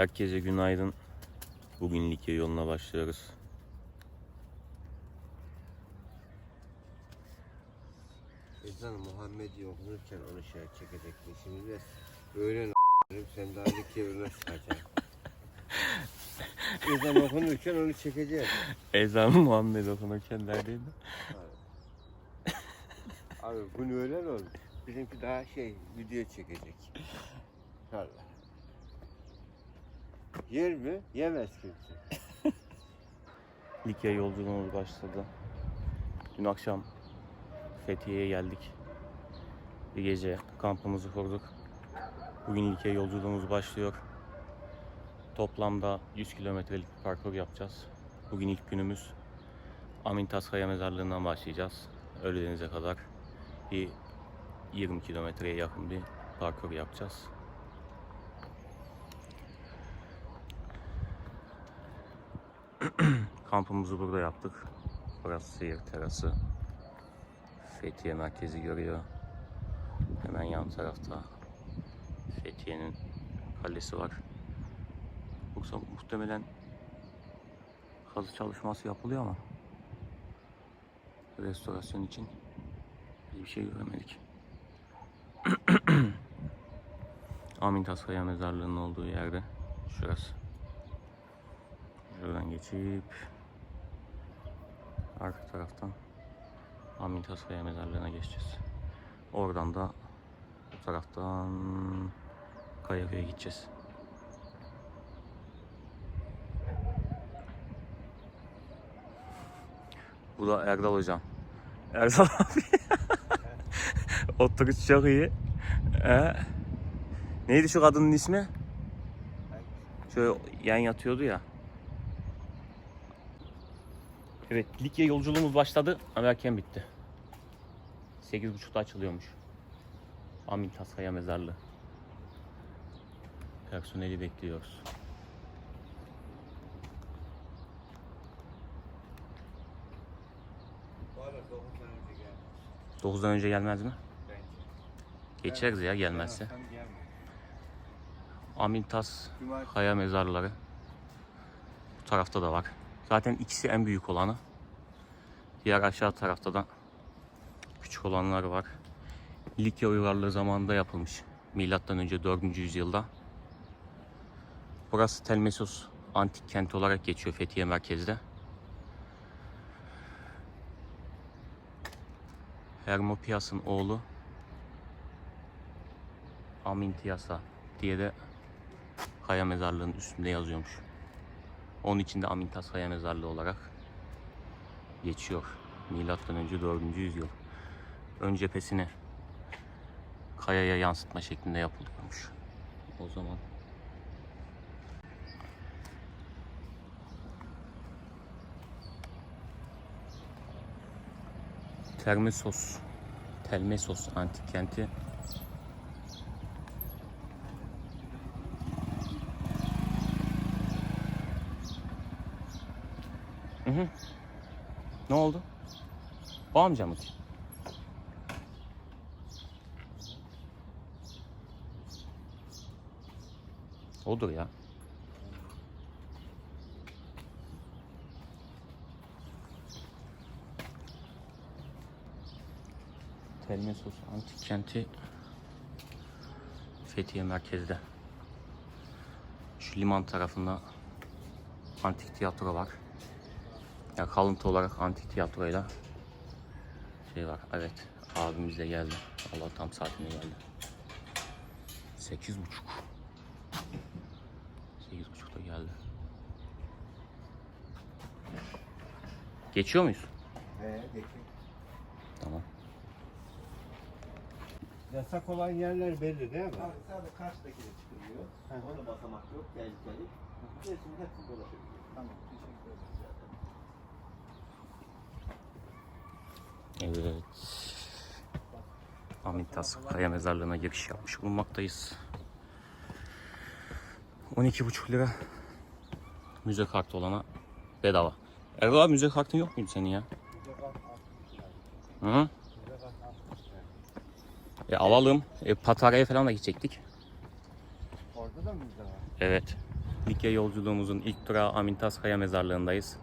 Herkese günaydın. Bugün Likya yoluna başlıyoruz. Ezan Muhammed'i okunurken onu şey çekecektin. Şimdi de öğlen sen daha Likya yoluna çıkacaksın. Ezan okunurken onu çekeceğiz. Ezan Muhammed okunurken neredeydi? Abi bunu öğlen oldu. Bizimki daha şey video çekecek. Allah. Yer mi? Yemez kimse. Likya yolculuğumuz başladı. Dün akşam Fethiye'ye geldik. Bir gece kampımızı kurduk. Bugün Likya yolculuğumuz başlıyor. Toplamda 100 kilometrelik bir parkur yapacağız. Bugün ilk günümüz. Amintas Kaya Mezarlığı'ndan başlayacağız. Ölüdeniz'e kadar bir 20 kilometreye yakın bir parkur yapacağız. Kampımızı burada yaptık. Burası seyir terası. Fethiye merkezi görüyor. Hemen yan tarafta Fethiye'nin kalesi var. Yoksa muhtemelen kazı çalışması yapılıyor ama restorasyon için bir şey göremedik. Amin Taskaya mezarlığının olduğu yerde şurası. Şuradan geçip arka taraftan Amin Taskaya mezarlığına geçeceğiz. Oradan da bu taraftan Kayaköy'e gideceğiz. Bu da Erdal hocam. Erdal abi. Oturuş çok iyi. Ee, neydi şu kadının ismi? Şöyle yan yatıyordu ya. Evet, Likya yolculuğumuz başladı ama erken bitti. 8.30'da açılıyormuş. Amin Taskaya Mezarlığı. Personeli bekliyoruz. 9'dan önce gelmiş. 9'dan önce gelmez mi? Geçeriz ya gelmezse. Amin Tas Kaya Mezarları. Bu tarafta da var. Zaten ikisi en büyük olanı. Diğer aşağı tarafta da küçük olanlar var. Likya uygarlığı zamanında yapılmış. Milattan önce 4. yüzyılda. Burası Telmesos antik kenti olarak geçiyor Fethiye merkezde. Hermopias'ın oğlu Amintiasa diye de kaya mezarlığının üstünde yazıyormuş. Onun için de Amintas Kaya Mezarlığı olarak geçiyor. Milattan önce 4. yüzyıl. Ön cephesini kayaya yansıtma şeklinde yapılıyormuş. O zaman Termesos Telmesos antik kenti Hı hı. Ne oldu? O amca mı? Odur ya. Telmesos antik kenti Fethiye merkezde. Şu liman tarafında antik tiyatro var. Ya kalıntı olarak antik tiyatroyla şey var. Evet. Abimiz de geldi. Allah tam saatine geldi. Sekiz buçuk. Sekiz buçukta geldi. Geçiyor muyuz? He, geçin. Tamam. Yasak olan yerler belli değil mi? Abi sadece karşıdaki de çıkılıyor. Orada basamak yok, tehlikeli. Gerisini hepsi dolaşabiliyor. Tamam, teşekkür ederiz. Evet. Amitas Kaya Mezarlığı'na giriş yapmış bulunmaktayız. 12,5 lira müze kartı olana bedava. Erdoğan abi müze kartın yok muydu senin ya? Hı? E alalım. E, Patara'ya falan da gidecektik. Orada da mı müze var? Evet. Likya yolculuğumuzun ilk durağı Amintas Kaya Mezarlığı'ndayız.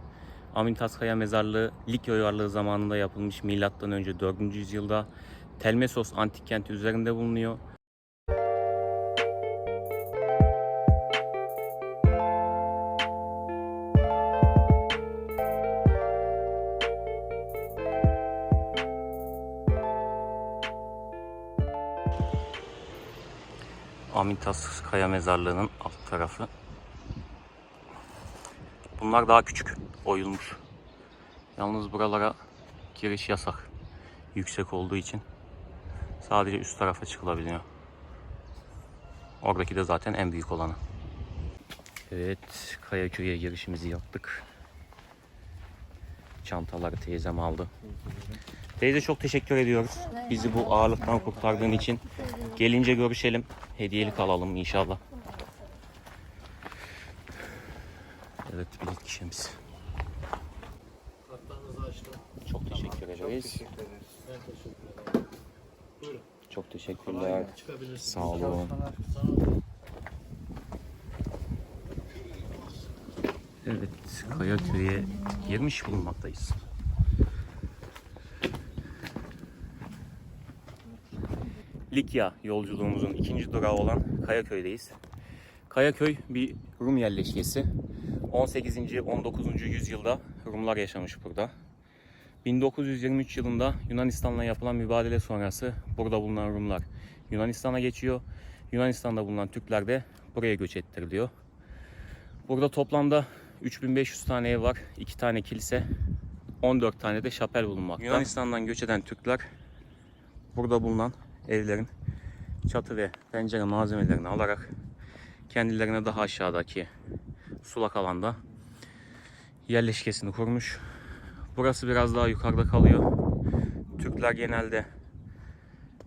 Amintas Kaya Mezarlığı Likya uygarlığı zamanında yapılmış milattan önce 4. yüzyılda Telmesos antik kenti üzerinde bulunuyor. Amintas Kaya Mezarlığı'nın alt tarafı. Bunlar daha küçük, oyulmuş. Yalnız buralara giriş yasak. Yüksek olduğu için sadece üst tarafa çıkılabiliyor. Oradaki de zaten en büyük olanı. Evet, Kayaköy'e girişimizi yaptık. Çantaları teyzem aldı. Teyze çok teşekkür ediyoruz. Bizi bu ağırlıktan kurtardığın için. Gelince görüşelim. Hediyelik alalım inşallah. Evet bilet kişimiz. Kartlarınızı açtım. Çok teşekkür ederiz. Teşekkür ederiz. Ben teşekkür ederim. Buyurun. Çok teşekkürler. Çıkabilirsiniz. Sağ olun. Sağ olun. Evet, Kayaköy'e girmiş bulunmaktayız. Likya yolculuğumuzun ikinci durağı olan Kayaköy'deyiz. Kayaköy bir Rum yerleşkesi. 18. 19. yüzyılda Rumlar yaşamış burada. 1923 yılında Yunanistan'la yapılan mübadele sonrası burada bulunan Rumlar Yunanistan'a geçiyor. Yunanistan'da bulunan Türkler de buraya göç ettiriliyor. Burada toplamda 3500 tane ev var, 2 tane kilise, 14 tane de şapel bulunmakta. Yunanistan'dan göç eden Türkler burada bulunan evlerin çatı ve pencere malzemelerini alarak kendilerine daha aşağıdaki sulak alanda yerleşkesini kurmuş. Burası biraz daha yukarıda kalıyor. Türkler genelde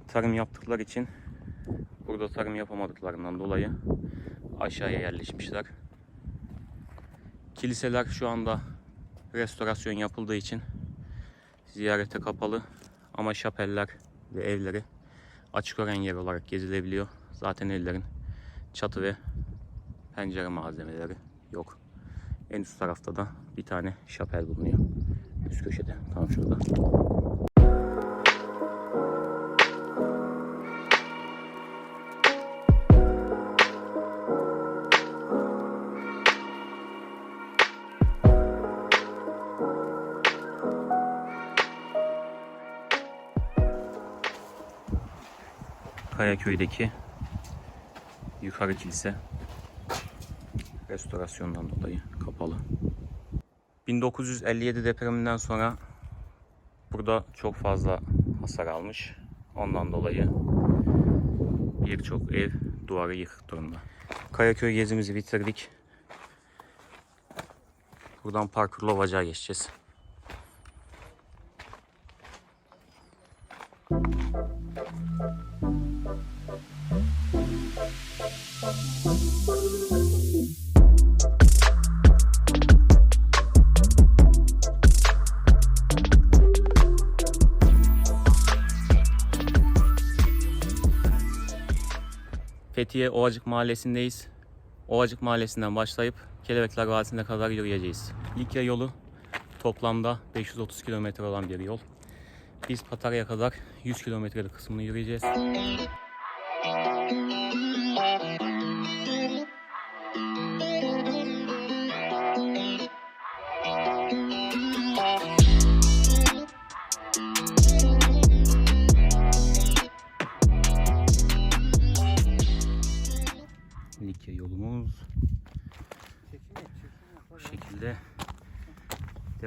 tarım yaptıkları için burada tarım yapamadıklarından dolayı aşağıya yerleşmişler. Kiliseler şu anda restorasyon yapıldığı için ziyarete kapalı ama şapeller ve evleri açık öğren yer olarak gezilebiliyor. Zaten evlerin çatı ve pencere malzemeleri yok. En üst tarafta da bir tane şapel bulunuyor. Üst köşede tam şurada. Kayaköy'deki yukarı kilise restorasyondan dolayı kapalı. 1957 depreminden sonra burada çok fazla hasar almış. Ondan dolayı birçok ev duvarı yıkık durumda. Kayaköy gezimizi bitirdik. Buradan parkurla Ovacık'a geçeceğiz. Fethiye Ovacık Mahallesi'ndeyiz. Ovacık Mahallesi'nden başlayıp Kelebekler Vadisi'ne kadar yürüyeceğiz. Likya yolu toplamda 530 kilometre olan bir yol. Biz Patarya'ya kadar 100 kilometrelik kısmını yürüyeceğiz.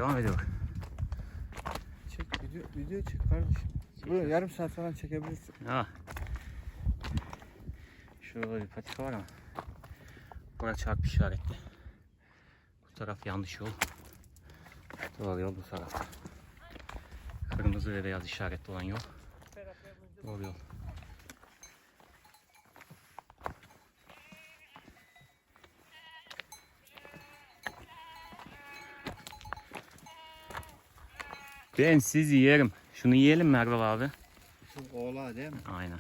Devam ediyor. Çek video, video çek kardeşim. Böyle yarım saat falan çekebilirsin. Ha. Şurada bir patika var ama. Burası çarpı işaretli. Bu taraf yanlış yol. Doğru yol bu tarafta. Kırmızı ve beyaz işaretli olan yol. Doğru yol. Ben sizi yerim. Şunu yiyelim mi abi? Şu oğla değil mi? Aynen.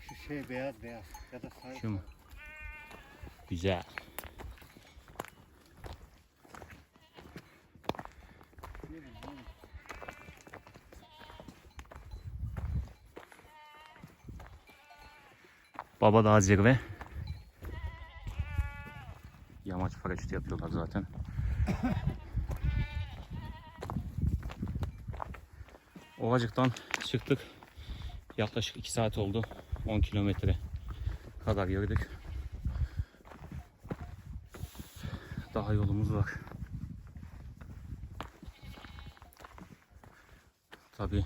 Şu şey beyaz beyaz ya da sarı. Şu mu? Güzel. Baba Dağ zirve. Yamaç paraşütü yapıyorlar zaten. Ovacık'tan çıktık. Yaklaşık 2 saat oldu. 10 kilometre kadar yürüdük. Daha yolumuz var. Tabi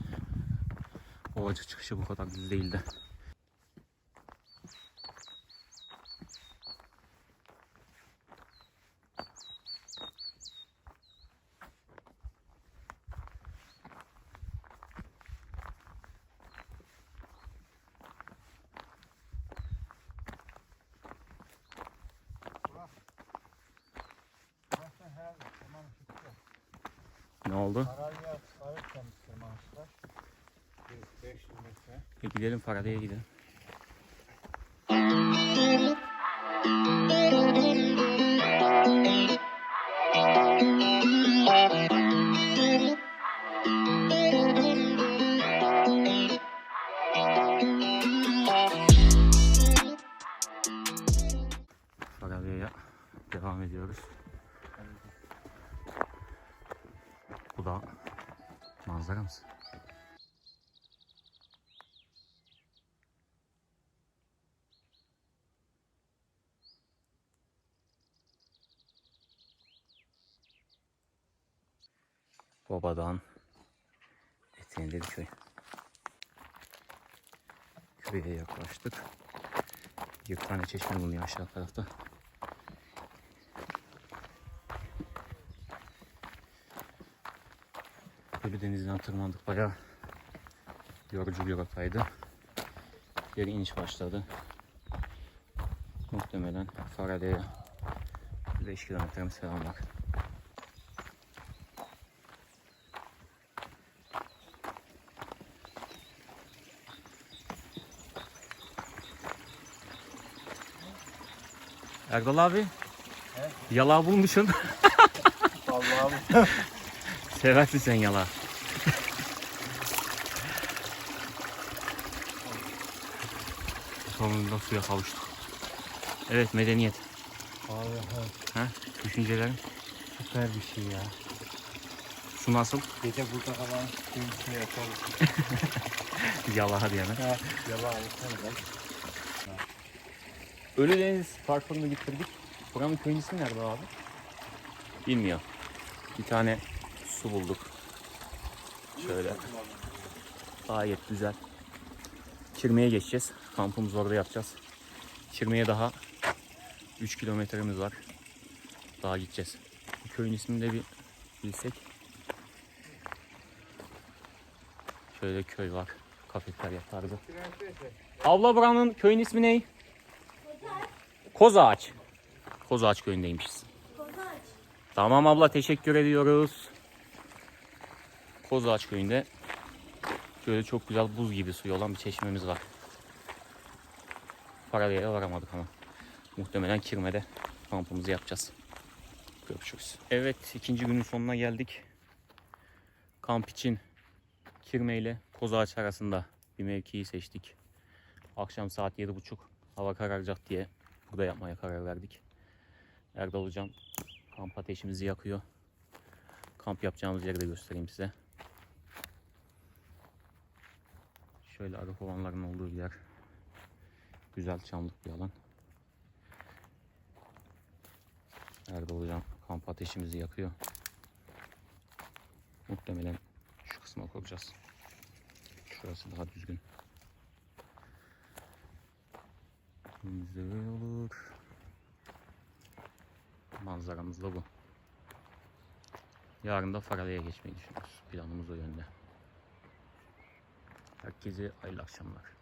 Ovacık çıkışı bu kadar düz değildi. Ne oldu? Kararya sahip kendisi maaşlar. 500 metre. E gidelim Faraday'a gidelim. Faraday'a devam ediyoruz. Manzaramız. Babadağ'ın eteğinde bir köy. Köye yaklaştık. Tane çeşme bulunuyor aşağı tarafta. Denizden tırmandık bayağı yorucu bir rotaydı. Geri iniş başladı. Muhtemelen Faraday'a 5 kilometremiz falan var. Erdal abi. Yalağı bulmuşsun. Allah'ım. Seversin sen yalağı. Sonunda suya kavuştuk. Evet medeniyet. Evet, Ha? Düşüncelerin. süper bir şey ya. Su nasıl? Gece burada kalan bir şey yapalım. Yalağı diyene. Ha, yalan yeter Ölüdeniz parkurunu bitirdik. Buranın köyün ismi nerede abi? Bilmiyor. Bir tane su bulduk. Şöyle. Gayet güzel. Çirme'ye geçeceğiz. Kampımızı orada yapacağız. Çirme'ye daha 3 kilometremiz var. Daha gideceğiz. Bu köyün ismini de bir bilsek. Şöyle köy var. Kafeterya tarzı. Abla buranın köyün ismi ne? Kozağaç. Kozağaç köyündeymişiz. Tamam abla teşekkür ediyoruz. Kozağaç köyünde şöyle çok güzel buz gibi suyu olan bir çeşmemiz var. Paralaya varamadık ama. Muhtemelen Kirme'de kampımızı yapacağız. Görüşürüz. Evet ikinci günün sonuna geldik. Kamp için Kirme ile Kozağaç arasında bir mevkiyi seçtik. Akşam saat 7.30 hava kararacak diye burada yapmaya karar verdik. Erdal hocam kamp ateşimizi yakıyor. Kamp yapacağımız yeri de göstereyim size. Şöyle arı kovanların olduğu bir yer. Güzel çamlık bir alan. Erdal hocam kamp ateşimizi yakıyor. Muhtemelen şu kısma koyacağız. Şurası daha düzgün. Güzel olur. Manzaramız da bu. Yarın da Faralay'a geçmeyi düşünüyoruz. Planımız o yönde. Herkese hayırlı akşamlar.